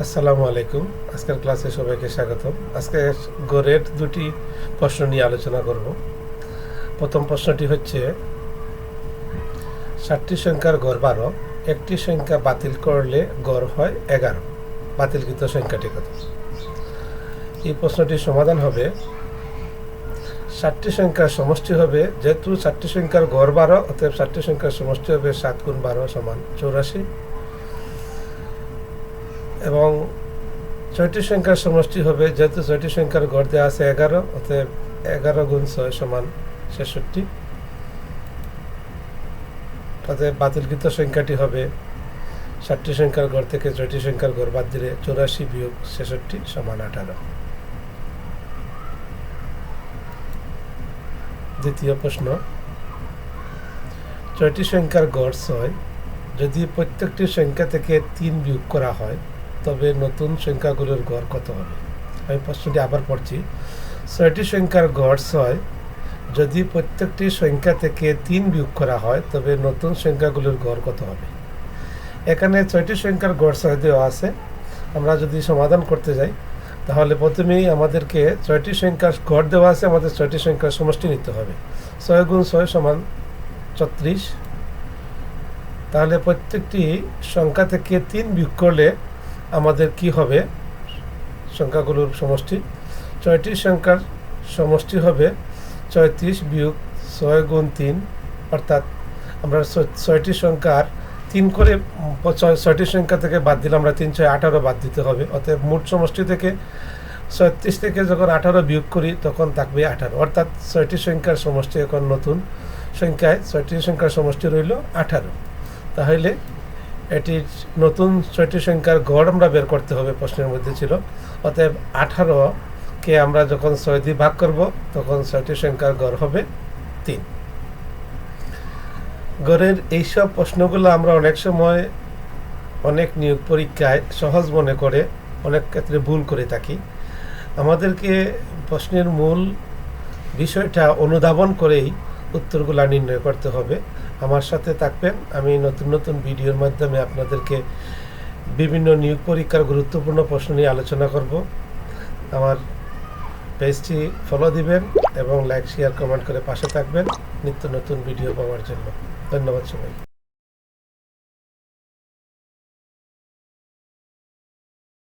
আসসালামু আলাইকুম। আজকের ক্লাসে সবাইকে স্বাগত আজকে গড়ের দুটি প্রশ্ন নিয়ে আলোচনা করব। প্রথম প্রশ্নটি হচ্ছে ষাটটি সংখ্যার গড় বারো, একটি সংখ্যা বাতিল করলে গড় হয় এগারো। বাতিলকৃত সংখ্যাটি কত? এই প্রশ্নটির সমাধান হবে ষাটটি সংখ্যার সমষ্টি হবে যেহেতু ষাটটি সংখ্যার গড় বারো, অতএব ষাটটি সংখ্যার সমষ্টি হবে সাত গুণ বারো সমান চৌরাশি। এবং ছয়টি সংখ্যার সমষ্টি হবে, যেহেতু ছয়টি সংখ্যার গড় দেওয়া আছে এগারো, অতএব এগারো গুণ ছয় সমান ছেষট্টি। অতএব বাতিলকৃত সংখ্যাটি হবে ষাটটি সংখ্যার গড় থেকে ছয়টি সংখ্যার গড় বাদ দিলে চৌরাশি বিয়োগ ছেষট্টি সমান আঠারো। দ্বিতীয় প্রশ্ন, ছয়টি সংখ্যার গড় ছয়, যদি প্রত্যেকটি সংখ্যা থেকে তিন বিয়োগ করা হয় তবে নতুন সংখ্যাগুলোর গড় কত হবে? আমি প্রশ্নটি আবার পড়ছি। ছয়টি সংখ্যার গড় ছয়। যদি প্রত্যেকটি সংখ্যা থেকে তিন বিয়োগ করা হয়, তবে নতুন সংখ্যাগুলোর গড় কত হবে? এখানে ছয়টি সংখ্যার গড় ছয় দেওয়া আছে। আমরা যদি সমাধান করতে যাই, তাহলে প্রথমেই আমাদেরকে ছয়টি সংখ্যার গড় দেওয়া আছে। আমাদের ছয়টি সংখ্যার সমষ্টি নিতে হবে। ছয় গুণ ছয় সমান ছত্রিশ। তাহলে প্রত্যেকটি সংখ্যা থেকে তিন বিয়োগ করলে আমাদের কি হবে? সংখ্যাগুলোর সমষ্টি। ছয়টি সংখ্যার সমষ্টি হবে ছয়ত্রিশ বিয়োগ ছয় গুণ তিন, অর্থাৎ আমরা ছয়টি সংখ্যার তিন করে, ছয়- ছয়টি সংখ্যা থেকে বাদ দিলে আমরা তিন, ছয়, আঠারো বাদ দিতে হবে। অতএব মোট সমষ্টি থেকে ছয়ত্রিশ থেকে যখন আঠারো বিয়োগ করি, তখন থাকবে আঠারো। অর্থাৎ ছয়টি সংখ্যার সমষ্টি এখন নতুন। সংখ্যায় ছয়টি সংখ্যার সমষ্টি রইল আঠারো। তাহলে এটির নতুন ছয়টি সংখ্যার গড় আমরা বের করতে হবে প্রশ্নের মধ্যে ছিল। অতএব আঠারোকে আমরা যখন ছয় দিয়ে ভাগ করব, তখন ছয়টি সংখ্যার গড় হবে তিন। গড়ের এইসব প্রশ্নগুলো আমরা অনেক সময় অনেক নিয়োগ পরীক্ষায় সহজ মনে করে অনেক ক্ষেত্রে ভুল করে থাকি। আমাদেরকে প্রশ্নের মূল বিষয়টা অনুধাবন করেই উত্তরগুলা নির্ণয় করতে হবে। আমার সাথে থাকবেন। আমি নতুন নতুন ভিডিওর মাধ্যমে আপনাদেরকে বিভিন্ন নিয়োগ পরীক্ষার গুরুত্বপূর্ণ প্রশ্ন নিয়ে আলোচনা করব। আমার পেজটি ফলো দিবেন এবং লাইক শেয়ার কমেন্ট করে পাশে থাকবেন। নিত্য নতুন ভিডিও পাওয়ার জন্য। ধন্যবাদ সবাই